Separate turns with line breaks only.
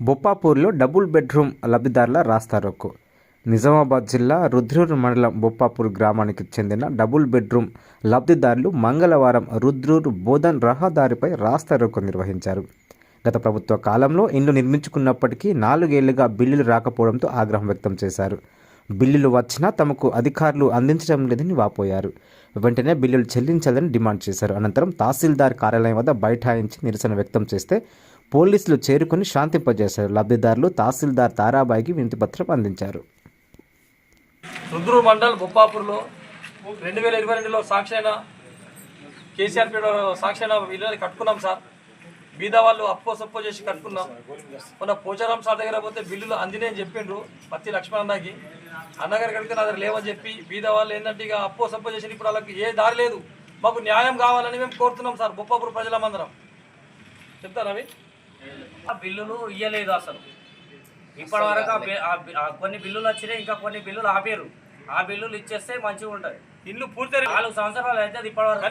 బొప్పాపూర్లో double bedroom లబ్ధిదారుల రాస్తారోకు. నిజామాబాద్ జిల్లా రుద్రూరు మండలం బొప్పాపూర్ గ్రామానికి చెందిన డబుల్ బెడ్రూమ్ లబ్ధిదారులు మంగళవారం రుద్రూరు బోధన్ రహదారిపై రాస్తారోకు నిర్వహించారు. గత ప్రభుత్వ కాలంలో ఇండ్లు నిర్మించుకున్నప్పటికీ నాలుగేళ్ళుగా బిల్లులు రాకపోవడంతో ఆగ్రహం వ్యక్తం చేశారు. బిల్లులు వచ్చినా తమకు అధికారులు అందించడం లేదని వాపోయారు. వెంటనే బిల్లులు చెల్లించాలని డిమాండ్ చేశారు. అనంతరం తహసీల్దార్ కార్యాలయం వద్ద బైఠాయించి నిరసన వ్యక్తం చేస్తే పోలీసులు చేరుకుని శాంతింపజేశారు. లబ్ధిదారులు తహసీల్దార్ తారాబాయికి వినతిపత్రం అందించారు.
రుద్రు మండల్ బొప్పాపూర్లో రెండు వేల ఇరవై రెండులో సాక్షైన కేసీఆర్ పీడ సాక్షైన ఇల్లు కట్టుకున్నాం సార్. బీద వాళ్ళు అప్పో సప్పో చేసి కట్టుకున్నాం. మొన్న పోచారాం సార్ దగ్గర పోతే బిల్లులు అందినే అని చెప్పిండ్రు పత్తి లక్ష్మణ్ అన్నకి అన్నగారి కడితే నా దగ్గర లేవని చెప్పి బీద వాళ్ళు ఏంటంటే ఇక అప్పో సప్పో చేసి ఇప్పుడు వాళ్ళకి ఏ దారి లేదు. మాకు న్యాయం కావాలని మేము కోరుతున్నాం సార్ బొప్పాపూర్ ప్రజలమందరం. చెప్తారా అవి?
ఆ బిల్లులు ఇయ్యలేదు అసలు. ఇప్పటి వరకు కొన్ని బిల్లులు వచ్చినాయి ఇంకా కొన్ని బిల్లులు ఆపేరు. ఆ బిల్లులు ఇచ్చేస్తే మంచిగా ఉంటుంది
ఇల్లు పూర్తి
నాలుగు సంవత్సరాలు అయితే ఇప్పటి వరకు